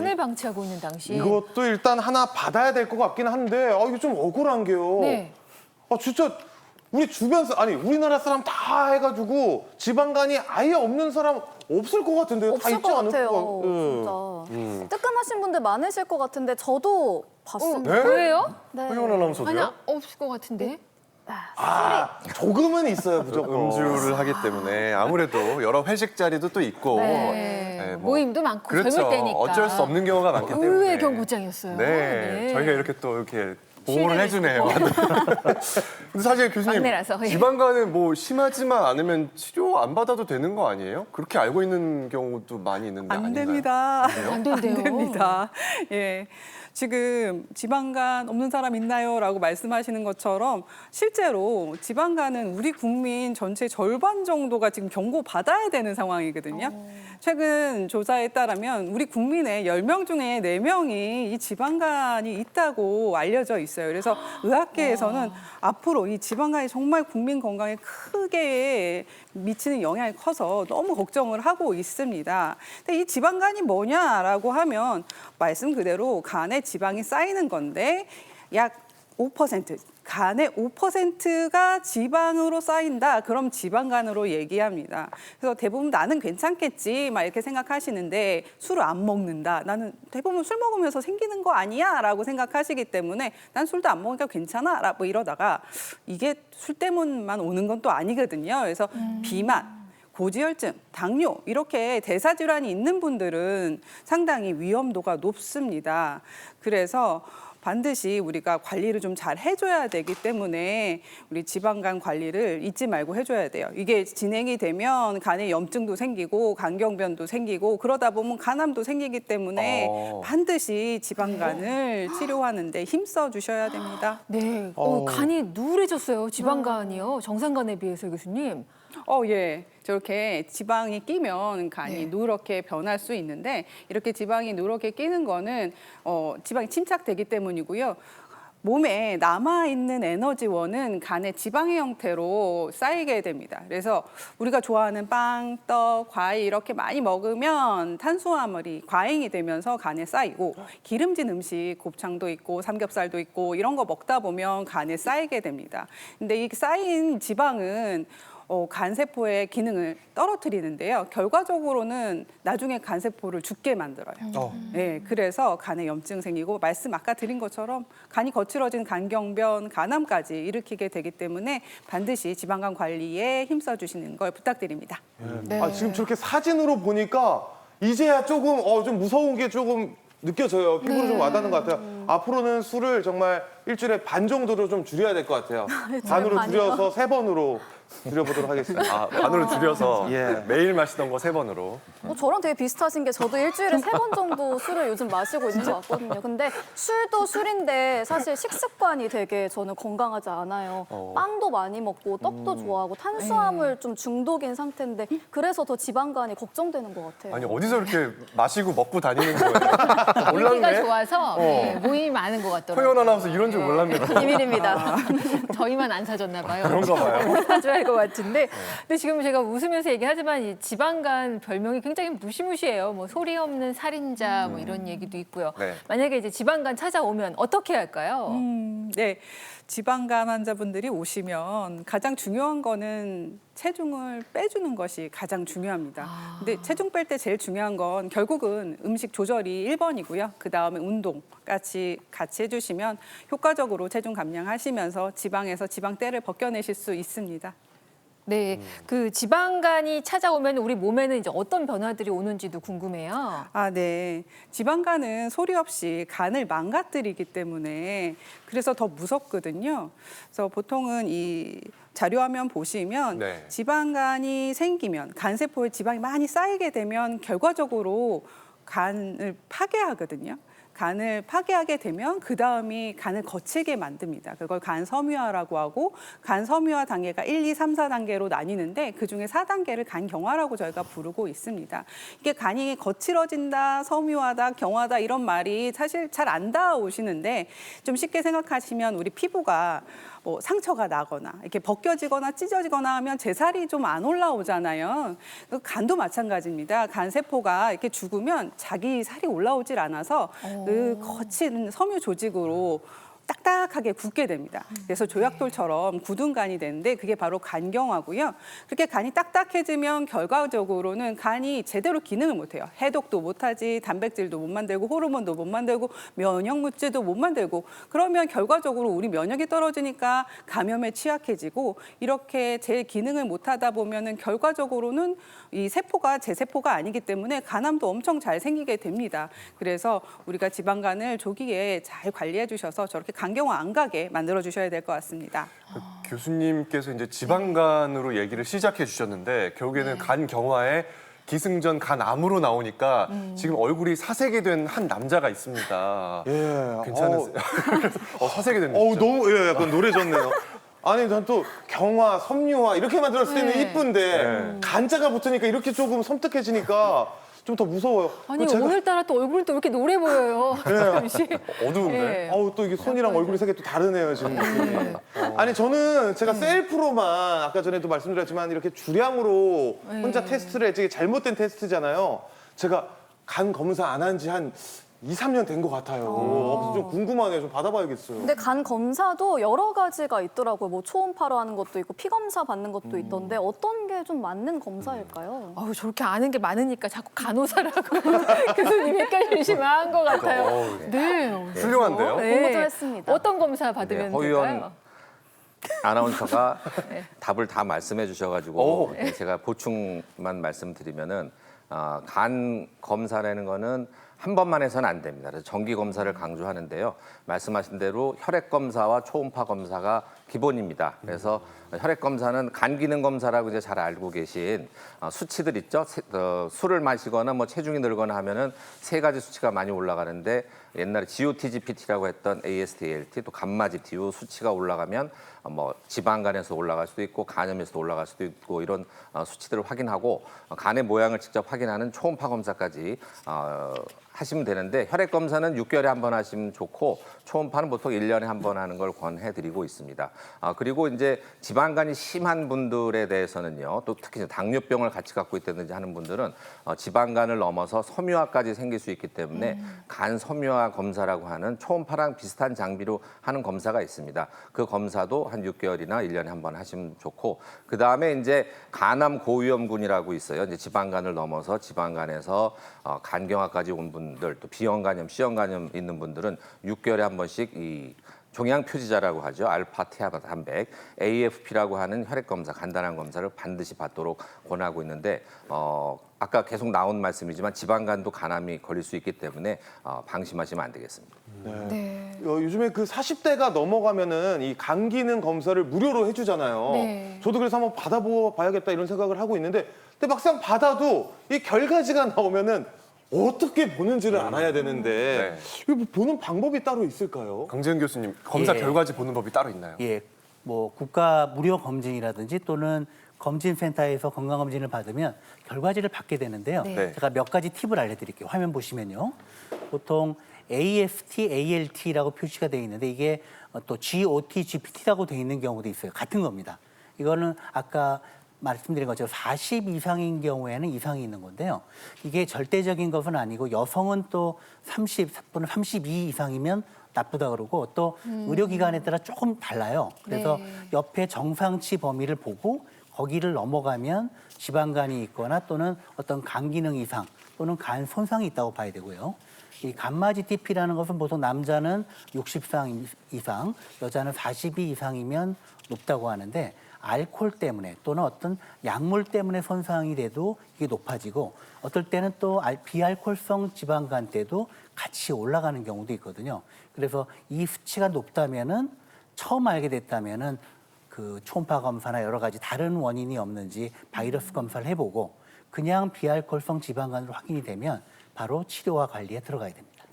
간을 방치하고 있는 당시. 이것도 일단 하나 받아야 될 것 같긴 한데 아, 이거 좀 억울한 게요. 네. 아 진짜 우리 주변 사 아니 우리나라 사람 다 해가지고 지방간이 아예 없는 사람 없을 것 같은데요. 다 없을 있지 것 않을 같아요. 것 같- 예. 진짜 뜨끔하신 분들 많으실 것 같은데 저도 봤습니다. 네? 왜요? 네. 아나운서도요? 아니 없을 것 같은데. 아 조금은 있어요 무조건. 음주를 하기 때문에 아무래도 여러 회식 자리도 또 있고 네. 네, 뭐 모임도 많고 그렇죠. 젊을 때니까. 어쩔 수 없는 경우가 많기 때문에 의외의 경고장이었어요. 네, 네. 저희가 이렇게 또 이렇게 보호를 해주네요. 근데 사실 교수님 막내라서, 예. 지방간은 뭐 심하지만 않으면 치료 안 받아도 되는 거 아니에요? 그렇게 알고 있는 경우도 많이 있는데 안 아닌가요? 됩니다. 안 된대요. 안 됩니다. 예. 지금 지방간 없는 사람 있나요? 라고 말씀하시는 것처럼 실제로 지방간은 우리 국민 전체 절반 정도가 지금 경고 받아야 되는 상황이거든요. 최근 조사에 따르면 우리 국민의 10명 중에 4명이 이 지방간이 있다고 알려져 있어요. 그래서 의학계에서는 앞으로 이 지방간이 정말 국민 건강에 크게 미치는 영향이 커서 너무 걱정을 하고 있습니다. 근데 이 지방간이 뭐냐라고 하면 말씀 그대로 간에 지방이 쌓이는 건데 약 5% 간의 5%가 지방으로 쌓인다. 그럼 지방간으로 얘기합니다. 그래서 대부분 나는 괜찮겠지 막 이렇게 생각하시는데 술을 안 먹는다. 나는 대부분 술 먹으면서 생기는 거 아니야라고 생각하시기 때문에 난 술도 안 먹으니까 괜찮아. 라고 이러다가 이게 술 때문만 오는 건 또 아니거든요. 그래서 비만 고지혈증, 당뇨 이렇게 대사 질환이 있는 분들은 상당히 위험도가 높습니다. 그래서 반드시 우리가 관리를 좀 잘 해줘야 되기 때문에 우리 지방간 관리를 잊지 말고 해줘야 돼요. 이게 진행이 되면 간에 염증도 생기고 간경변도 생기고 그러다 보면 간암도 생기기 때문에 어. 반드시 지방간을 치료하는데 힘써 주셔야 됩니다. 네. 어, 간이 누래졌어요. 지방간이요. 정상간에 비해서 교수님. 어, 예. 저렇게 지방이 끼면 간이 네. 누렇게 변할 수 있는데 이렇게 지방이 누렇게 끼는 거는 어, 지방이 침착되기 때문이고요. 몸에 남아 있는 에너지원은 간의 지방의 형태로 쌓이게 됩니다. 그래서 우리가 좋아하는 빵, 떡, 과일 이렇게 많이 먹으면 탄수화물이 과잉이 되면서 간에 쌓이고 기름진 음식 곱창도 있고 삼겹살도 있고 이런 거 먹다 보면 간에 쌓이게 됩니다. 근데 이 쌓인 지방은 어, 간세포의 기능을 떨어뜨리는데요. 결과적으로는 나중에 간세포를 죽게 만들어요. 어. 네, 그래서 간에 염증 생기고 말씀 아까 드린 것처럼 간이 거칠어진 간경변, 간암까지 일으키게 되기 때문에 반드시 지방간 관리에 힘써 주시는 걸 부탁드립니다. 네. 아 지금 저렇게 사진으로 보니까 이제야 조금 어 좀 무서운 게 조금 느껴져요. 피부로 좀 와닿는 것 같아요. 앞으로는 술을 정말 일주일에 반 정도로 좀 줄여야 될 것 같아요. 반으로 반이요? 줄여서 세 번으로 줄여보도록 하겠습니다. 아, 반으로 줄여서 예. 매일 마시던 거 세 번으로. 어, 저랑 되게 비슷하신 게 저도 일주일에 세 번 정도 술을 요즘 마시고 있는 것 같거든요. 근데 술도 술인데 사실 식습관이 되게 저는 건강하지 않아요. 어. 빵도 많이 먹고 떡도 좋아하고 탄수화물 좀 중독인 상태인데 그래서 더 지방간이 걱정되는 것 같아요. 아니 어디서 이렇게 마시고 먹고 다니는 거예요? 인기가 몰랐네. 좋아서 어. 네, 모임이 많은 것 같더라고요. 허연 아나운서 이런 줄 몰랐네. 비밀입니다. 저희만 안 사줬나 봐요. 그런가 봐요. 사줘야 할것 같은데. 근데 지금 제가 웃으면서 얘기하지만 이 지방간 별명이 굉장히 무시무시해요. 뭐 소리 없는 살인자 뭐 이런 얘기도 있고요. 네. 만약에 이제 지방간 찾아오면 어떻게 할까요? 음, 네. 지방간 환자분들이 오시면 가장 중요한 거는 체중을 빼주는 것이 가장 중요합니다. 근데 체중 뺄 때 제일 중요한 건 결국은 음식 조절이 1번이고요. 그 다음에 운동 같이 같이 해주시면 효과적으로 체중 감량하시면서 지방에서 지방때를 벗겨내실 수 있습니다. 네, 그 지방간이 찾아오면 우리 몸에는 이제 어떤 변화들이 오는지도 궁금해요. 아, 네. 지방간은 소리 없이 간을 망가뜨리기 때문에 그래서 더 무섭거든요. 그래서 보통은 이 자료화면 보시면 네. 지방간이 생기면 간세포에 지방이 많이 쌓이게 되면 결과적으로 간을 파괴하거든요. 간을 파괴하게 되면 그 다음이 간을 거치게 만듭니다. 그걸 간 섬유화라고 하고 간 섬유화 단계가 1, 2, 3, 4단계로 나뉘는데 그 중에 4단계를 간 경화라고 저희가 부르고 있습니다. 이게 간이 거칠어진다, 섬유화다, 경화다 이런 말이 사실 잘 안 닿아오시는데 좀 쉽게 생각하시면 우리 피부가 뭐 상처가 나거나 이렇게 벗겨지거나 찢어지거나 하면 제살이 좀 안 올라오잖아요. 그 간도 마찬가지입니다. 간 세포가 이렇게 죽으면 자기 살이 올라오질 않아서 그 거친 섬유 조직으로 딱딱하게 굳게 됩니다. 그래서 조약돌처럼 굳은 간이 되는데 그게 바로 간경화고요. 그렇게 간이 딱딱해지면 결과적으로는 간이 제대로 기능을 못해요. 해독도 못하지, 단백질도 못 만들고, 호르몬도 못 만들고, 면역 물질도 못 만들고. 그러면 결과적으로 우리 면역이 떨어지니까 감염에 취약해지고 이렇게 제 기능을 못하다 보면은 결과적으로는 이 세포가 제 세포가 아니기 때문에 간암도 엄청 잘 생기게 됩니다. 그래서 우리가 지방간을 조기에 잘 관리해 주셔서 저렇게 간경화 안 가게 만들어 주셔야 될 것 같습니다. 교수님께서 이제 지방간으로 얘기를 시작해 주셨는데 결국에는 간 경화에 기승전 간암으로 나오니까 지금 얼굴이 사색이 된 한 남자가 있습니다. 예. 괜찮으세요? 어, 사색이 됐네요. 어우 너무 예, 약간 노래졌네요. 아니 난 또 경화, 섬유화 이렇게만 들었을 때는 네. 이쁜데 네. 간자가 붙으니까 이렇게 조금 섬뜩해지니까 좀 더 무서워요. 아니 제가- 오늘따라 또 얼굴이 또 이렇게 노래 보여요. 잠시. 어두운데? 예. 어우 또 이게 손이랑 얼굴이 색이 또 다르네요 지금 느낌이. 아니 저는 제가 셀프로만 아까 전에도 말씀드렸지만 이렇게 주량으로 혼자 테스트를 했지 이게 잘못된 테스트잖아요. 제가 간 검사 안 한 지 한 2, 3년 된 것 같아요. 그래서 좀 궁금하네요. 좀 받아봐야겠어요. 근데 간 검사도 여러 가지가 있더라고요. 뭐 초음파로 하는 것도 있고 피 검사 받는 것도 있던데 어떤 게 좀 맞는 검사일까요? 아우 저렇게 아는 게 많으니까 자꾸 간호사라고 교수님 헷갈리시면 것 같아요. 어우, 네. 훌륭한데요? 공부 좀 했습니다. 어떤 검사 받으면 네, 허유연 될까요? 아나운서가 네. 답을 다 말씀해 주셔가지고 오. 네, 제가 보충만 말씀드리면은 아, 간 검사라는 거는 한 번만 해서는 안 됩니다. 그래서 정기 검사를 강조하는데요. 말씀하신 대로 혈액 검사와 초음파 검사가 기본입니다. 그래서 혈액 검사는 간 기능 검사라고 이제 잘 알고 계신 어, 수치들 있죠. 세- 어, 술을 마시거나 뭐 체중이 늘거나 하면은 세 가지 수치가 많이 올라가는데 옛날에 GOT-GPT라고 했던 AST-ALT 또 감마-GTU 수치가 올라가면 어, 뭐 지방간에서 올라갈 수도 있고 간염에서 올라갈 수도 있고 이런 어, 수치들을 확인하고 어, 간의 모양을 직접 확인하는 초음파 검사까지 어, 하시면 되는데 혈액 검사는 6개월에 한 번 하시면 좋고 초음파는 보통 1년에 한 번 하는 걸 권해 드리고 있습니다. 아, 그리고 이제 지방간이 심한 분들에 대해서는요. 또 특히 당뇨병을 같이 갖고 있다든지 하는 분들은 어, 지방간을 넘어서 섬유화까지 생길 수 있기 때문에 간 섬유화 검사라고 하는 초음파랑 비슷한 장비로 하는 검사가 있습니다. 그 검사도 한 6개월이나 1년에 한 번 하시면 좋고 그 다음에 이제 간암 고위험군이라고 있어요. 이제 지방간을 넘어서 지방간에서 어, 간경화까지 온 분들 또 비형간염, C형간염 있는 분들은 6개월에 한 번씩 이 종양 표지자라고 하죠. 알파 티아바 단백, AFP라고 하는 혈액 검사, 간단한 검사를 반드시 받도록 권하고 있는데 어 아까 계속 나온 말씀이지만 지방간도 간암이 걸릴 수 있기 때문에 어, 방심하시면 안 되겠습니다. 네. 어, 요즘에 그 40대가 넘어가면은 이 간 기능 검사를 무료로 해주잖아요. 네. 저도 그래서 한번 받아봐야겠다 이런 생각을 하고 있는데, 근데 막상 받아도 이 결과지가 나오면은 어떻게 보는지를 알아야 되는데 네. 이거 뭐 보는 방법이 따로 있을까요? 강재현 교수님 검사 예. 결과지 보는 법이 따로 있나요? 예, 뭐 국가 무료 검진이라든지 또는 검진센터에서 건강검진을 받으면 결과지를 받게 되는데요. 네. 제가 몇 가지 팁을 알려드릴게요. 화면 보시면요. 보통 AFT, ALT라고 표시가 되어 있는데 이게 또 GOT, GPT라고 되어 있는 경우도 있어요. 같은 겁니다. 이거는 아까 말씀드린 것처럼 40 이상인 경우에는 이상이 있는 건데요. 이게 절대적인 것은 아니고 여성은 또 30 또는 32 이상이면 나쁘다 그러고 또 의료기관에 따라 조금 달라요. 그래서 네. 옆에 정상치 범위를 보고 거기를 넘어가면 지방간이 있거나 또는 어떤 간 기능 이상 또는 간 손상이 있다고 봐야 되고요. 이 감마지 TP라는 것은 보통 남자는 60상 이상, 여자는 42 이상이면 높다고 하는데 알코올 때문에 또는 어떤 약물 때문에 손상이 돼도 이게 높아지고 어떨 때는 또 알- 비알코올성 지방간 때도 같이 올라가는 경우도 있거든요. 그래서 이 수치가 높다면은 처음 알게 됐다면은 그 초음파 검사나 여러 가지 다른 원인이 없는지 바이러스 검사를 해보고 그냥 비알코올성 지방간으로 확인이 되면 바로 치료와 관리에 들어가야 됩니다.